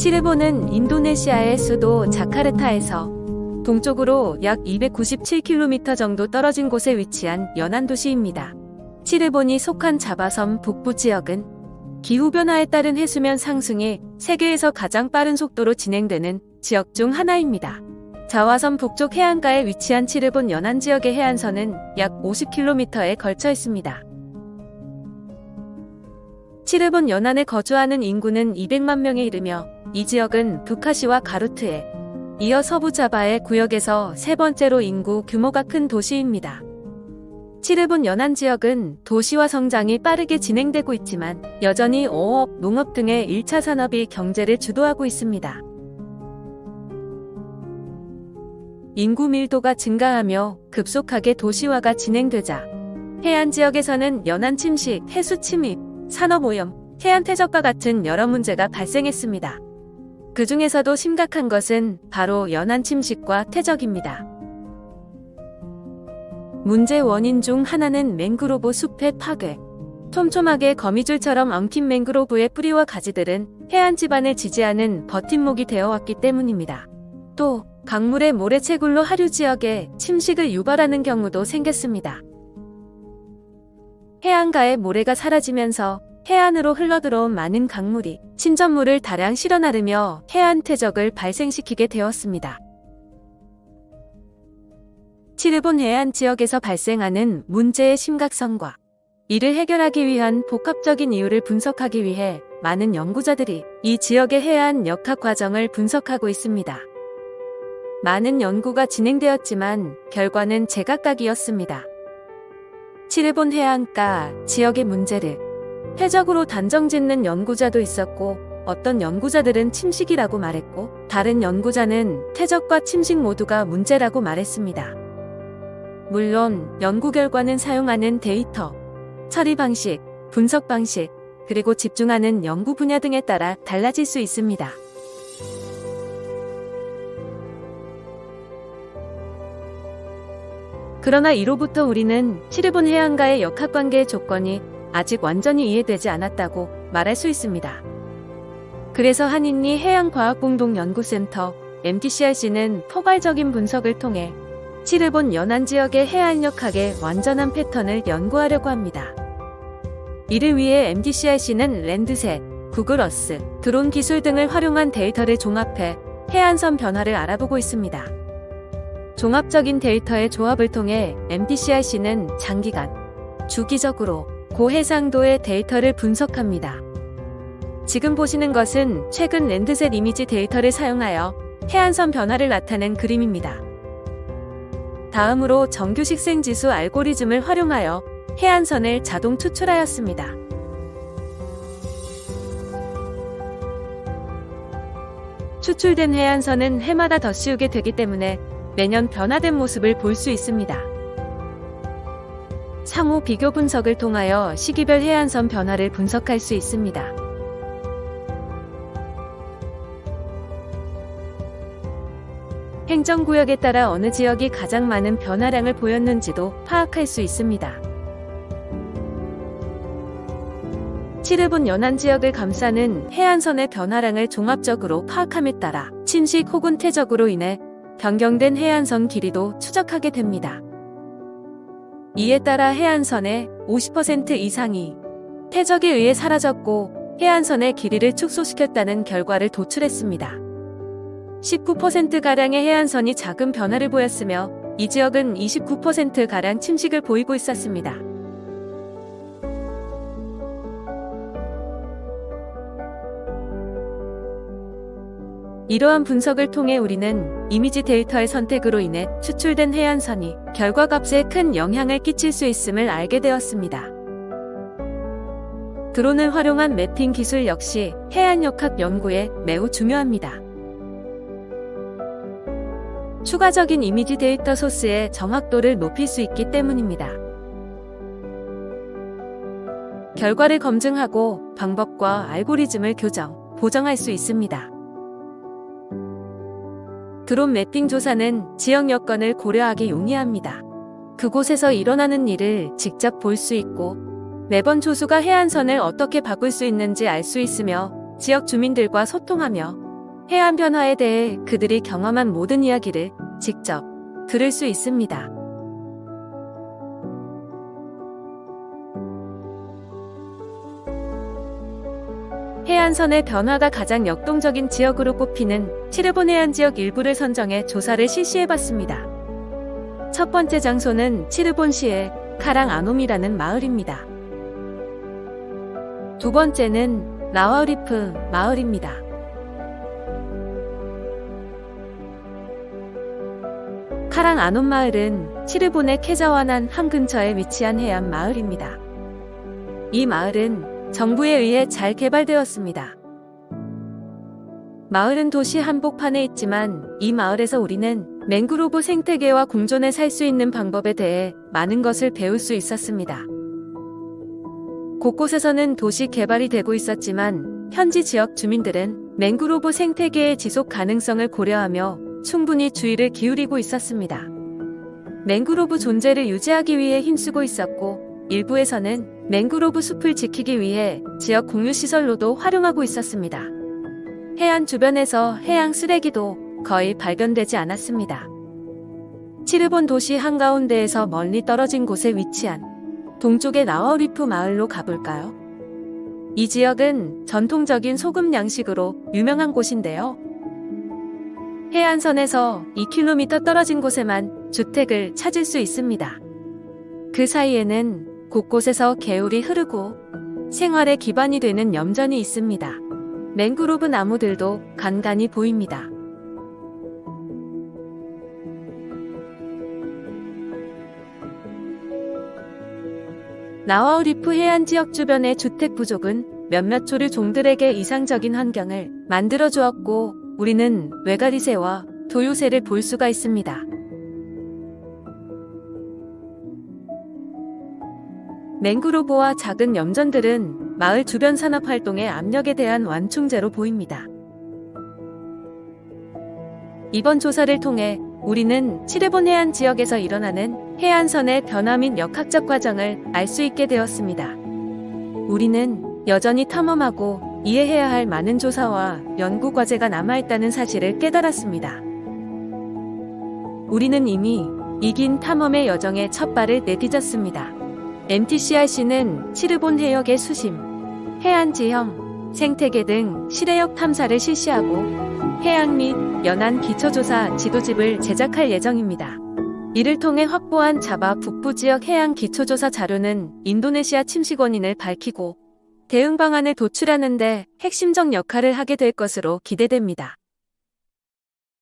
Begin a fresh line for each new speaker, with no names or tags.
치르보는 인도네시아의 수도 자카르타에서 동쪽으로 약 297km 정도 떨어진 곳에 위치한 연안 도시입니다. 치르본이 속한 자바섬 북부 지역은 기후변화에 따른 해수면 상승이 세계에서 가장 빠른 속도로 진행되는 지역 중 하나입니다. 자와섬 북쪽 해안가에 위치한 치르본 연안 지역의 해안선은 약 50km에 걸쳐 있습니다. 치르본 연안에 거주하는 인구는 200만 명에 이르며 이 지역은 북카시와 가루트에 이어 서부 자바의 구역에서 세 번째로 인구 규모가 큰 도시입니다. 치르본 연안 지역은 도시화 성장이 빠르게 진행되고 있지만 여전히 어업, 농업 등의 1차 산업이 경제를 주도하고 있습니다. 인구 밀도가 증가하며 급속하게 도시화가 진행되자 해안 지역에서는 연안 침식, 해수 침입, 산업 오염, 해안 퇴적과 같은 여러 문제가 발생했습니다. 그 중에서도 심각한 것은 바로 연안 침식과 퇴적입니다. 문제 원인 중 하나는 맹그로브 숲의 파괴. 촘촘하게 거미줄처럼 엉킨 맹그로브의 뿌리와 가지들은 해안 지반을 지지하는 버팀목이 되어왔기 때문입니다. 또 강물의 모래채굴로 하류 지역에 침식을 유발하는 경우도 생겼습니다. 해안가의 모래가 사라지면서 해안으로 흘러들어온 많은 강물이 침전물을 다량 실어 나르며 해안 퇴적을 발생시키게 되었습니다. 치르본 해안 지역에서 발생하는 문제의 심각성과 이를 해결하기 위한 복합적인 이유를 분석하기 위해 많은 연구자들이 이 지역의 해안 역학 과정을 분석하고 있습니다. 많은 연구가 진행되었지만 결과는 제각각이었습니다. 치르본 해안가 지역의 문제를 해적으로 단정 짓는 연구자도 있었고 어떤 연구자들은 침식이라고 말했고 다른 연구자는 퇴적과 침식 모두가 문제라고 말했습니다. 물론 연구 결과는 사용하는 데이터, 처리 방식, 분석 방식, 그리고 집중하는 연구 분야 등에 따라 달라질 수 있습니다. 그러나 이로부터 우리는 치르본 해안가의 역학관계의 조건이 아직 완전히 이해되지 않았다고 말할 수 있습니다. 그래서 한인리 해양과학공동연구센터 MTCRC는 포괄적인 분석을 통해 치르본 연안 지역의 해안역학의 완전한 패턴을 연구하려고 합니다. 이를 위해 MTCRC는 랜드셋, 구글어스, 드론 기술 등을 활용한 데이터를 종합해 해안선 변화를 알아보고 있습니다. 종합적인 데이터의 조합을 통해 MTCRC는 장기간, 주기적으로 고해상도의 데이터를 분석합니다. 지금 보시는 것은 최근 랜드셋 이미지 데이터를 사용하여 해안선 변화를 나타낸 그림입니다. 다음으로 정규 식생 지수 알고리즘을 활용하여 해안선을 자동 추출하였습니다. 추출된 해안선은 해마다 더 씌우게 되기 때문에 매년 변화된 모습을 볼 수 있습니다. 상호 비교 분석을 통하여 시기별 해안선 변화를 분석할 수 있습니다. 행정구역에 따라 어느 지역이 가장 많은 변화량을 보였는지도 파악할 수 있습니다. 치르본 연안 지역을 감싸는 해안선의 변화량을 종합적으로 파악함에 따라 침식 혹은 퇴적으로 인해 변경된 해안선 길이도 추적하게 됩니다. 이에 따라 해안선의 50% 이상이 퇴적에 의해 사라졌고 해안선의 길이를 축소시켰다는 결과를 도출했습니다. 19%가량의 해안선이 작은 변화를 보였으며 이 지역은 29%가량 침식을 보이고 있었습니다. 이러한 분석을 통해 우리는 이미지 데이터의 선택으로 인해 추출된 해안선이 결과 값에 큰 영향을 끼칠 수 있음을 알게 되었습니다. 드론을 활용한 매핑 기술 역시 해안역학 연구에 매우 중요합니다. 추가적인 이미지 데이터 소스의 정확도를 높일 수 있기 때문입니다. 결과를 검증하고 방법과 알고리즘을 교정, 보정할 수 있습니다. 드론 매핑 조사는 지역 여건을 고려하기 용이합니다. 그곳에서 일어나는 일을 직접 볼 수 있고 매번 조수가 해안선을 어떻게 바꿀 수 있는지 알 수 있으며 지역 주민들과 소통하며 해안 변화에 대해 그들이 경험한 모든 이야기를 직접 들을 수 있습니다. 해안선의 변화가 가장 역동적인 지역으로 꼽히는 칠르본 해안 지역 일부를 선정해 조사를 실시해봤습니다. 첫 번째 장소는 칠르본시의 카랑 아놈이라는 마을입니다. 두 번째는 라와우리프 마을입니다. 카랑 아놈 마을은 칠르본의 케자와난 함 근처에 위치한 해안 마을입니다. 이 마을은 정부에 의해 잘 개발되었습니다. 마을은 도시 한복판에 있지만 이 마을에서 우리는 맹그로브 생태계와 공존해 살 수 있는 방법에 대해 많은 것을 배울 수 있었습니다. 곳곳에서는 도시 개발이 되고 있었지만 현지 지역 주민들은 맹그로브 생태계의 지속 가능성을 고려하며 충분히 주의를 기울이고 있었습니다. 맹그로브 존재를 유지하기 위해 힘쓰고 있었고 일부에서는 맹그로브 숲을 지키기 위해 지역 공유시설로도 활용하고 있었습니다. 해안 주변에서 해양 쓰레기도 거의 발견되지 않았습니다. 치르본 도시 한가운데에서 멀리 떨어진 곳에 위치한 동쪽의 나와리프 마을로 가볼까요? 이 지역은 전통적인 소금 양식으로 유명한 곳인데요. 해안선에서 2km 떨어진 곳에만 주택을 찾을 수 있습니다. 그 사이에는 곳곳에서 개울이 흐르고 생활의 기반이 되는 염전이 있습니다. 맹그로브 나무들도 간간히 보입니다. 나와우리프 해안 지역 주변의 주택 부족은 몇몇 조류 종들에게 이상적인 환경을 만들어 주었고 우리는 외가리새와 도요새를 볼 수가 있습니다. 맹그로브와 작은 염전들은 마을 주변 산업 활동의 압력에 대한 완충제로 보입니다. 이번 조사를 통해 우리는 칠레본 해안 지역에서 일어나는 해안선의 변화 및 역학적 과정을 알 수 있게 되었습니다. 우리는 여전히 탐험하고 이해해야 할 많은 조사와 연구 과제가 남아있다는 사실을 깨달았습니다. 우리는 이미 이긴 탐험의 여정에 첫 발을 내딛었습니다. MTCRC는 치르본 해역의 수심, 해안 지형, 생태계 등 실해역 탐사를 실시하고 해양 및 연안 기초조사 지도집을 제작할 예정입니다. 이를 통해 확보한 자바 북부 지역 해양 기초조사 자료는 인도네시아 침식 원인을 밝히고 대응 방안을 도출하는데 핵심적 역할을 하게 될 것으로 기대됩니다.